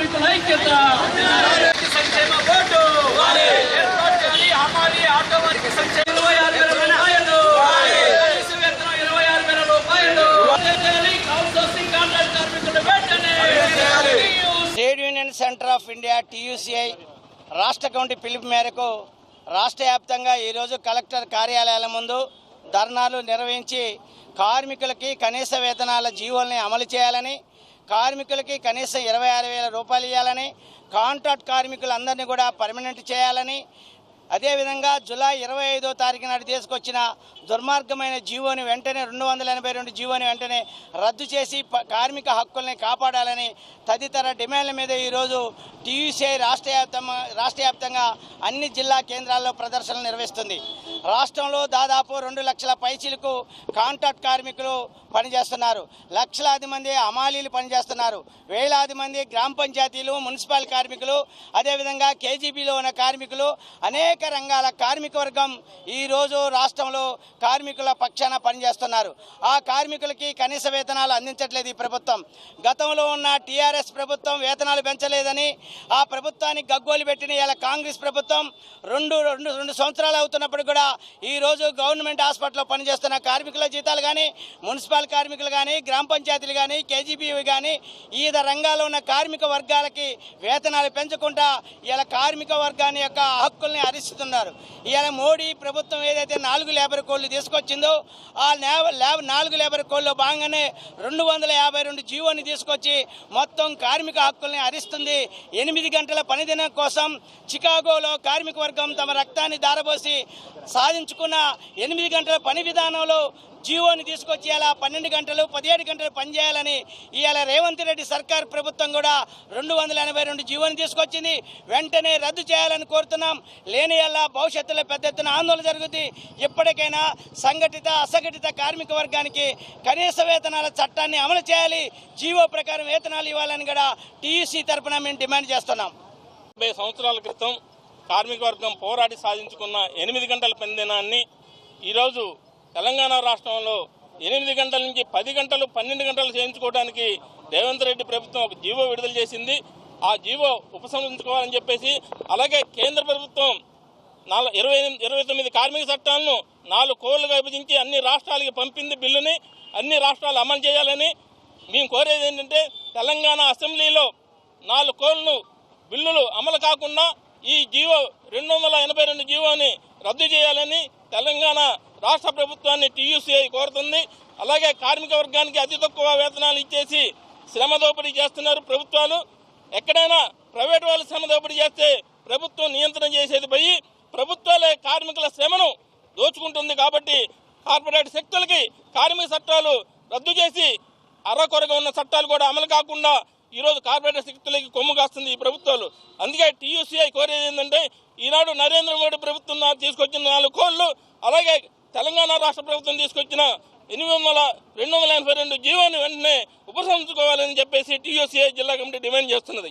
ఐక్యత సంక్షేమ బోర్డు ఏర్పాటు చేయాలి హమాలి ఆటో వారికి సంక్షేమ ఇరవై ఆరు వేల రూపాయలు వేతనం ఇరవై ఆరు వేల రూపాయలు చేయాలి కాంట్రాక్ట్ కార్మికులు వెంటనే trade union centre of India TUCI రాష్ట్ర కమిటీ పిలుపు మేరకు రాష్ట్ర వ్యాప్తంగా ఈరోజు కలెక్టర్ కార్యాలయాల ముందు ధర్నాలు నిర్వహించి కార్మికులకి కనీస వేతనాల జీవోల్ని అమలు చేయాలని కార్మికులకి కనీసం ఇరవై ఆరు వేల రూపాయలు ఇవ్వాలని కాంట్రాక్ట్ కార్మికులందరినీ కూడా పర్మనెంట్ చేయాలని అదేవిధంగా జూలై ఇరవై ఐదో తారీఖు నాడు తీసుకొచ్చిన దుర్మార్గమైన జీవోని వెంటనే రెండు వందల ఎనభై రెండు జీవోని వెంటనే రద్దు చేసి ప- కార్మిక హక్కుల్ని కాపాడాలని తదితర డిమాండ్ల మీద ఈరోజు టీయూసీఐ రాష్ట్ర రాష్ట్ర వ్యాప్తంగా అన్ని జిల్లా కేంద్రాల్లో ప్రదర్శనలు నిర్వహిస్తుంది. రాష్ట్రంలో దాదాపు రెండు లక్షల పైచీలకు కాంట్రాక్ట్ కార్మికులు పనిచేస్తున్నారు. లక్షలాది మంది అమాలీలు పనిచేస్తున్నారు. వేలాది మంది గ్రామ పంచాయతీలు మున్సిపల్ కార్మికులు అదేవిధంగా కేజీబీలో ఉన్న కార్మికులు అనేక రంగాల కార్మిక వర్గం ఈరోజు రాష్ట్రంలో కార్మికుల పక్షాన పనిచేస్తున్నారు. ఆ కార్మికులకి కనీస వేతనాలు అందించట్లేదు ఈ ప్రభుత్వం. గతంలో ఉన్న టీఆర్ఎస్ ప్రభుత్వం వేతనాలు పెంచలేదని ఆ ప్రభుత్వానికి గగ్గోలు పెట్టిన ఇలా కాంగ్రెస్ ప్రభుత్వం రెండు రెండు రెండు సంవత్సరాలు అవుతున్నప్పుడు కూడా ఈ రోజు గవర్నమెంట్ హాస్పిటల్లో పనిచేస్తున్న కార్మికుల జీతాలు కానీ మున్సిపల్ కార్మికులు కానీ గ్రామ పంచాయతీలు కానీ కేజీబీవి కానీ వివిధ రంగాల్లో ఉన్న కార్మిక వర్గాలకి వేతనాలు పెంచకుండా ఇలా కార్మిక వర్గాన్ని యొక్క హక్కుల్ని హరిస్తున్నారు ఇలా మోడీ ప్రభుత్వం ఏదైతే నాలుగు లేబర్ కోడ్లు తీసుకొచ్చిందో ఆ నాలుగు లేబర్ కోడ్లో భాగంగానే రెండు వందల యాభై రెండు జీవోని తీసుకొచ్చి మొత్తం కార్మిక హక్కుల్ని హరిస్తుంది ఎనిమిది గంటల పనిదినం కోసం చికాగోలో కార్మిక వర్గం తమ రక్తాన్ని దారబోసి సాధించుకున్న ఎనిమిది గంటల పని విధానంలో జీవోని తీసుకొచ్చి ఇలా పన్నెండు గంటలు పదిహేడు గంటలు పనిచేయాలని ఇవాళ రేవంత్ రెడ్డి సర్కార్ ప్రభుత్వం కూడా రెండు వందల ఎనభై రెండు జీవోని తీసుకొచ్చింది. వెంటనే రద్దు చేయాలని కోరుతున్నాం. లేని వల్ల భవిష్యత్తులో పెద్ద ఎత్తున ఆందోళన జరుగుతుంది ఇప్పటికైనా సంఘటిత అసంఘటిత కార్మిక వర్గానికి కనీస వేతనాల చట్టాన్ని అమలు చేయాలి. జీవో ప్రకారం వేతనాలు ఇవ్వాలని కూడా టీయూసీ తరఫున మేము డిమాండ్ చేస్తున్నాం. డెబ్బై సంవత్సరాల క్రితం కార్మిక వర్గం పోరాడి సాధించుకున్న ఎనిమిది గంటల పనిదినాన్ని ఈరోజు తెలంగాణ రాష్ట్రంలో ఎనిమిది గంటల నుంచి పది గంటలు పన్నెండు గంటలు చేయించుకోవడానికి రేవంత్ రెడ్డి ప్రభుత్వం ఒక జీవో విడుదల చేసింది. ఆ జీవో ఉపసంహరించుకోవాలని చెప్పేసి అలాగే కేంద్ర ప్రభుత్వం నాలుగు ఇరవై ఇరవై తొమ్మిది కార్మిక చట్టాలను నాలుగు కోళ్ళుగా విభజించి అన్ని రాష్ట్రాలకి పంపింది బిల్లుని అన్ని రాష్ట్రాలు అమలు చేయాలని మేము కోరేది ఏంటంటే తెలంగాణ అసెంబ్లీలో నాలుగు కోళ్ళను బిల్లులు అమలు కాకుండా ఈ జీవో రెండు వందల ఎనభై రెండు జీవోని రద్దు చేయాలని తెలంగాణ రాష్ట్ర ప్రభుత్వాన్ని టీయూసీఐ కోరుతుంది. అలాగే కార్మిక వర్గానికి అతి తక్కువ వేతనాలు ఇచ్చేసి శ్రమ దోపిడీ చేస్తున్నారు ప్రభుత్వాలు. ఎక్కడైనా ప్రైవేట్ వాళ్ళు శ్రమ దోపిడీ చేస్తే ప్రభుత్వం నియంత్రణ చేసేది పోయి ప్రభుత్వాలే కార్మికుల శ్రమను దోచుకుంటుంది కాబట్టి కార్పొరేట్ శక్తులకి కార్మిక చట్టాలు రద్దు చేసి అరకొరగా ఉన్న చట్టాలు కూడా అమలు కాకుండా ఈరోజు కార్పొరేట్ శక్తులకి కొమ్ము కాస్తుంది ఈ ప్రభుత్వాలు. అందుకే టీయూసీఐ కోరేది ఏంటంటే ఈనాడు నరేంద్ర మోడీ ప్రభుత్వం తీసుకొచ్చిన నాలుగు కోళ్ళు అలాగే తెలంగాణ రాష్ట్ర ప్రభుత్వం తీసుకొచ్చిన ఎనిమిది వందల రెండు వందల ఎనభై రెండు జీవోని వెంటనే ఉపసంహరించుకోవాలని చెప్పేసి టీయూసీఐ జిల్లా కమిటీ డిమాండ్ చేస్తున్నది.